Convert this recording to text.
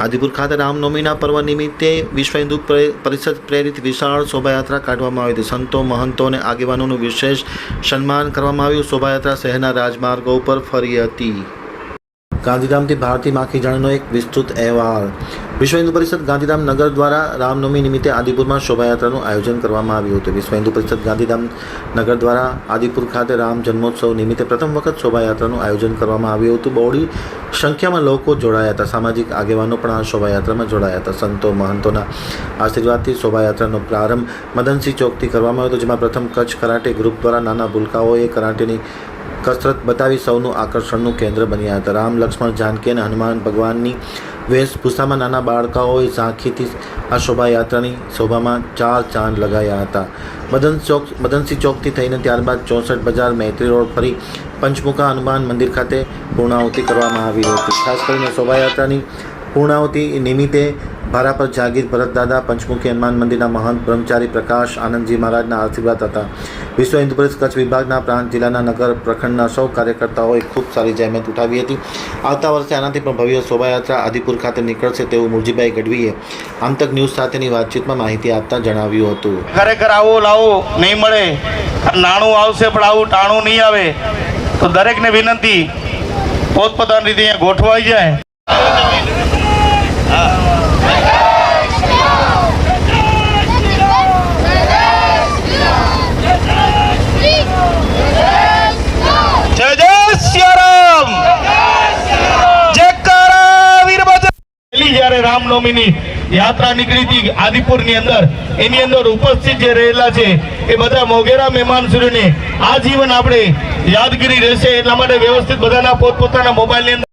આદિપુર ખાતે રામનવમીના પર્વ નિમિત્તે વિશ્વ હિન્દુ પ્રે- પરિષદ પ્રેરિત વિશાળ શોભાયાત્રા કાઢવામાં આવી હતી. સંતો, મહંતો અને આગેવાનોનું વિશેષ સન્માન કરવામાં આવ્યું. શોભાયાત્રા શહેરના રાજમાર્ગો ઉપર ફરી હતી. ગાંધીધામથી ભારતી માખી જાણીનો એક વિસ્તૃત અહેવાલ. વિશ્વ હિન્દુ પરિષદ ગાંધીધામ નગર દ્વારા રામનવમી નિમિત્તે આદિપુરમાં શોભાયાત્રાનું આયોજન કરવામાં આવ્યું હતું. વિશ્વ હિન્દુ પરિષદ ગાંધીધામ નગર દ્વારા આદિપુર ખાતે રામ જન્મોત્સવ નિમિત્તે પ્રથમ વખત શોભાયાત્રાનું આયોજન કરવામાં આવ્યું હતું. બહોળી સંખ્યામાં લોકો જોડાયા હતા. સામાજિક આગેવાનો પણ આ શોભાયાત્રામાં જોડાયા હતા. સંતો, મહંતોના આશીર્વાદથી શોભાયાત્રાનો પ્રારંભ મદનસિંહ ચોકથી કરવામાં આવ્યો હતો, જેમાં પ્રથમ કચ્છ કરાટે ગ્રુપ દ્વારા નાના ભૂલકાઓએ કરાટેની કસરત બતાવી સૌનું આકર્ષણનું કેન્દ્ર બન્યા હતા. રામ, લક્ષ્મણ, જાનકી અને હનુમાન ભગવાનની વેશભૂષામાં નાના બાળકાઓએ ઝાંખીથી આ શોભાયાત્રાની શોભામાં ચાર ચાંદ લગાવ્યા હતા. મદન ચોક, મદનસિંહ ચોકથી થઈને ત્યારબાદ ચોસઠ બજાર મૈત્રી રોડ ફરી પંચમુખા હનુમાન મંદિર ખાતે પૂર્ણાહુતિ કરવામાં આવી હતી. ખાસ કરીને શોભાયાત્રાની પૂર્ણાહુતિ નિમિત્તે ભારાપર જાગીર ભરતદાદા, પંચમુખી હનુમાન મંદિરના મહંત બ્રહ્મચારી પ્રકાશ આનંદજી મહારાજના આશીર્વાદ હતા. વિશ્વ હિન્દુ પરિષદ કચ્છ વિભાગના પ્રાંત જિલ્લાના નગર પ્રખંડના સૌ કાર્યકર્તાઓએ ખૂબ સારી જહેમત ઉઠાવી હતી. આવતા વર્ષે આનાથી પણ ભવ્ય શોભાયાત્રા આદિપુર ખાતે નીકળશે તેવું મુરજીભાઈ ગઢવીએ આમતક ન્યૂઝ સાથેની વાતચીતમાં માહિતી આપતા જણાવ્યું હતું. ખરેખર આવો લાવો, નહીં મળે. નાણું આવશે પણ આવું ટાણું નહીં આવે. તો દરેકને વિનંતી, પોતપોતાની રીતે અહીંયા ગોઠવાઈ જય. જ્યારે રામનવમીની યાત્રા નીકળી હતી આદિપુરની અંદર. એની અંદર ઉપસ્થિત જે રહેલા છે એ બધા મોગેરા આ આજીવન આપણે યાદગીરી રહેશે એટલા માટે વ્યવસ્થિત બધાના પોતપોતાના મોબાઈલની અંદર